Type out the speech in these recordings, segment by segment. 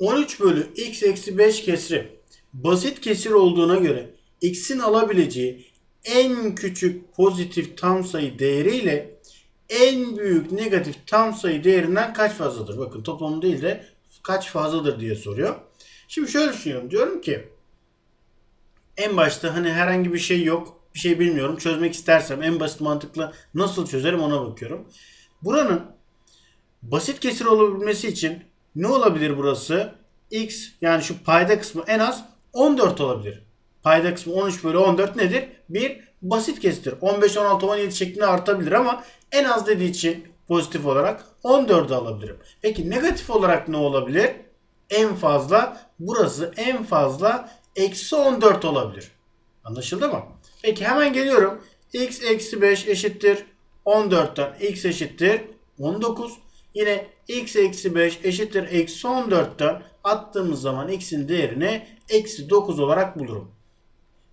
13 bölü x eksi 5 kesri basit kesir olduğuna göre x'in alabileceği en küçük pozitif tam sayı değeriyle en büyük negatif tam sayı değerinden kaç fazladır? Bakın toplamı değil de kaç fazladır diye soruyor. Şimdi şöyle düşünüyorum. Diyorum ki en başta hani herhangi bir şey yok. Bir şey bilmiyorum. Çözmek istersem en basit mantıkla nasıl çözerim ona bakıyorum. Buranın basit kesir olabilmesi için ne olabilir burası? X yani şu payda kısmı en az 14 olabilir. Payda kısmı 13 bölü 14 nedir? Bir basit kesirdir. 15, 16, 17 şeklinde artabilir ama en az dediği için pozitif olarak 14'ü alabilirim. Peki negatif olarak ne olabilir? En fazla burası en fazla eksi 14 olabilir. Anlaşıldı mı? Peki hemen geliyorum. x eksi 5 eşittir 14'ten x eşittir 19. Yine x eksi 5 eşittir eksi 14'ten attığımız zaman x'in değerini eksi 9 olarak bulurum.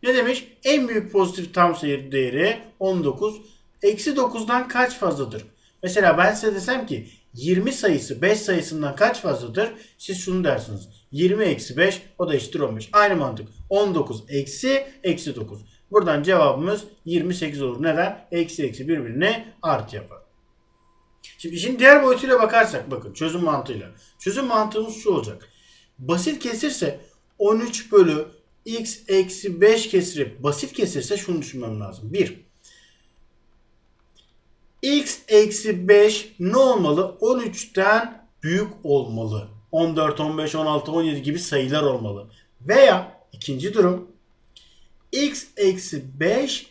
Ne demiş? En büyük pozitif tam sayı değeri 19. Eksi 9'dan kaç fazladır? Mesela ben size desem ki 20 sayısı 5 sayısından kaç fazladır? Siz şunu dersiniz. 20 eksi 5 o da eşittir 15. Aynı mantık. 19 eksi eksi 9. Buradan cevabımız 28 olur. Neden? Eksi eksi birbirine artı yapar. Şimdi işin diğer boyutuyla bakarsak bakın çözüm mantığıyla. Çözüm mantığımız şu olacak. Basit kesirse 13 bölü x eksi 5 kesiri basit kesirse şunu düşünmem lazım. 1. x eksi 5 ne olmalı? 13'ten büyük olmalı. 14, 15, 16, 17 gibi sayılar olmalı. Veya ikinci durum x eksi 5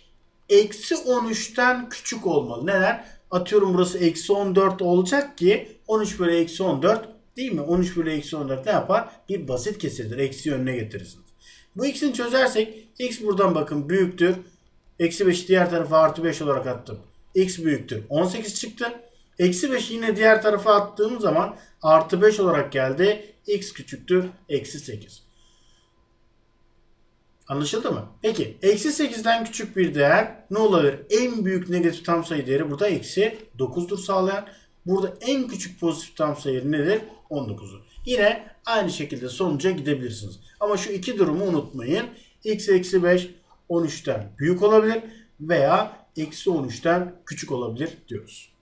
eksi 13'ten küçük olmalı. Neden? Atıyorum burası eksi 14 olacak ki 13 bölü eksi 14 değil mi? 13 bölü eksi 14 ne yapar? Bir basit kesirdir. Eksi yönüne getirirsiniz. Bu x'ini çözersek x buradan bakın büyüktür. Eksi 5'i diğer tarafa artı 5 olarak attım. x büyüktür. 18 çıktı. Eksi 5'i yine diğer tarafa attığım zaman artı 5 olarak geldi. x küçüktür. Eksi 8. Anlaşıldı mı? Peki eksi 8'den küçük bir değer ne olabilir? En büyük negatif tam sayı değeri burada eksi 9'dur sağlayan. Burada en küçük pozitif tam sayı nedir? 19'dur. Yine aynı şekilde sonuca gidebilirsiniz. Ama şu iki durumu unutmayın. x eksi 5 13'ten büyük olabilir veya eksi 13'ten küçük olabilir diyoruz.